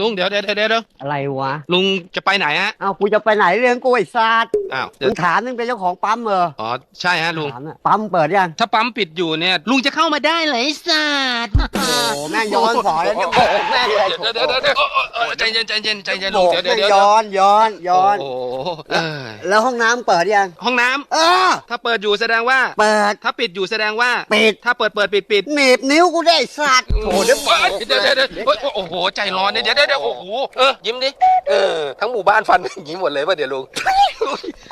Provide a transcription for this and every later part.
ลุงเดี๋ยวเดี๋ยวเดี๋ยวเดี๋ยวอะไรวะ ลุงจะไปไหนฮะเอ้ากูจะไปไหนเรื่องกูไอ้ซาดอ้าวเดี๋ยมึวงถามนึงเป็นเจ้าของปั๊มเหรออ๋อใช่ฮะลุงถามน่ะปั๊มเปิดยัง ถ้าปั๊มปิดอยู่เนี่ย ลุงจะเข้ามาได้เหรอไอ้สัตว์โอ้โหแม่งย้อนสอนแล้วเนี่ยโบกแม่งเลยเดี๋ยวเดี๋ยวเดี๋ยวเดี๋ยวโอ้โอ้โอ้ใจเย็นใจเย็นใจเย็นโบลุงกเดี๋ยวเดี๋ยวแม่งเดี๋ยวย้อนย้อนย้อนโอ้โหเออแล้วห้องน้ำเปิดยัง ห้องน้ำเออ ถ้าเปิดอยู่แสดงว่า เปิด ถ้าปิดอยู่แสดงว่าปิด ถ้าเปิดเปิดปิดปิดหนีบนิ้วกูได้สัตว์โถเดี๋ยวเดี๋ยวเดี๋ยวเดี๋ยวเฮ้ยโอ้โหใจร้อนเนี่ยเดี๋ยวเดี๋ยวเดี๋ยวโอ้โหเออยิ้มดิเออทั้งหมู่บ้านฟันอย่างนี้หมดเลยป่ะเดี๋ยวลุง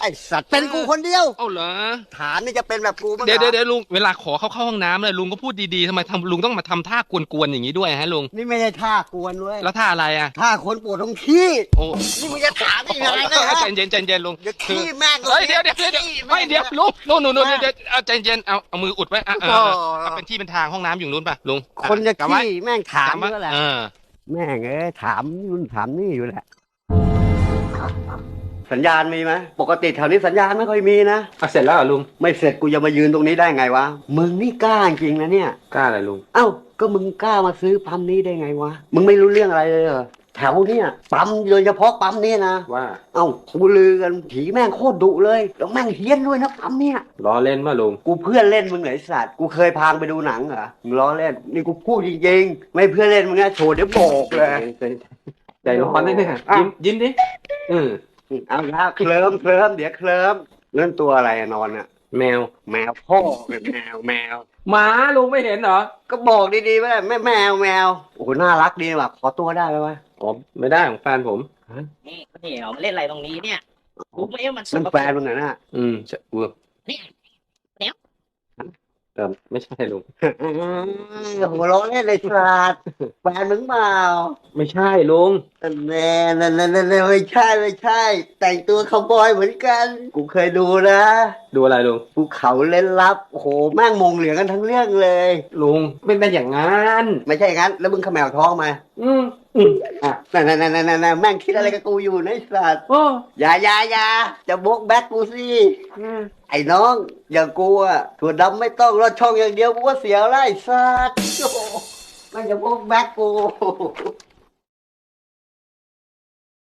ไอ้สัตว์เป็นกูคนเดียวเอ้าเหรอฐานนี่จะเป็นแบบกูมั้งเดี๋ยวหรเดี๋อยวเดี๋ยวลุงเวลาขอเข้าเข้าห้องน้ำเลยลุงก็พูดดีๆทำไมทำลุงต้องมาทำท่ากวนๆอย่างนี้ด้วยฮะลุงนี่ไม่ใช่ท่ากวนเว้ยแล้วท่าอะไรอะท่าคนปวดท้องขี้โอ้นี่มึงจะถามได้ยังไงนะฮะใจเย็นใจเย็นลุงเดี๋ยวคือขี้แม่งเฮ้ยเดี๋ยวเดี๋ยวเดี๋ยวเดี๋ยวไม่เดี๋ยวลุงลุงหนูหนูเดี๋ยวเดี๋ยวเอาใจเย็นเอาเอามืออุดไว้อะเออเออเอาเป็นที่เป็นทางห้องน้ำอยู่นู้นป่ะลุงคนจะกำไว้ขี้แม่งถามกำไว้ก็แหละเออ แม่งเอ้ยถามนู่นถามนี่อยู่แหละ สัญญาณมีไหมปกติแถวนี้สัญญาณไม่ค่อยมีนะเสร็จแล้วลุงไม่เสร็จกูจะมายืนตรงนี้ได้ไงวะมึงนี่กล้าจริงนะเนี่ย กล้าอะไรลุง เอ้าก็มึงกล้ามาซื้อปั๊มนี้ได้ไงวะมึงไม่รู้เรื่องอะไรเลยเหรอ แถวเนี้ยปั๊มโดยเฉพาะปั๊มนี้นะ ว่าเอ้ากูลือกันผีแม่งโคตรดุเลยแล้วแม่งเฮี้ยนด้วยนะปั๊มเนี่ยล้อเล่นป่ะลุงกูเพื่อนเล่นมึงเหรอไอ้สัตว์กูเคยพางไปดูหนังเหรอมึงล้อเล่นนี่กูพูดจริงๆไม่เพื่อนเล่นมึงนะโชว์เดี๋ยวโบกเลยใจร้อนได้ไหมอะยิ้มยิ้มดิเออเอาละเคลิ้มเคลิ้มเดี๋ยวเคลิ้มเล่นตัวอะไรอะนอนอะ แมว แมวพ่อเป็นแมวแมว หมาลุงไม่เห็นเหรอ ก็บอกดีๆว่าแม่แมวแมวโอ้โหน่ารักดีว่ะขอตัวได้ไหมวะอ๋อไม่ได้ของแฟนผมนี่เดี๋ยวมาเล่นอะไรตรงนี้เนี่ยรู้ไหมว่ามันสนั่นกปรแฟกนมึงเหรอน่ะอืมใช่เออเนี่ย เออไม่ใช่ลุง อืมหัวเร้อนเล่นเลยสัตว์แฟนมึงเปล่าไม่ใช่ลุง แน่นั่นนั่นนั่นไม่ใช่ไม่ใช่ แต่งตัวคาวบอยเหมือนกัน กูเคยดูนะดูอะไรลุง ภูเขาเล่นลับโอ้โหแม่งมงเหลืองกันทั้งเรื่องเลย ลุงไม่ได้อย่างงั้นไม่ใช่งั้น แล้วมึงเขมวท้องมาอืมอืมอะนั่นนั่นนั่นนั่นนั่นแม่งคิดอะไรกับกูอยู่นะไอ้สัตว์โอ้อย่าอย่าอย่าจะบกแบ็กกูสิ ไอ้น้อง อย่างกูอะถั่วดำไม่ต้องรอดช่องอย่างเดียวกูก็เสียแล้วไอ้สัตว์โอ้โหแม่งจะบกแบ็กกู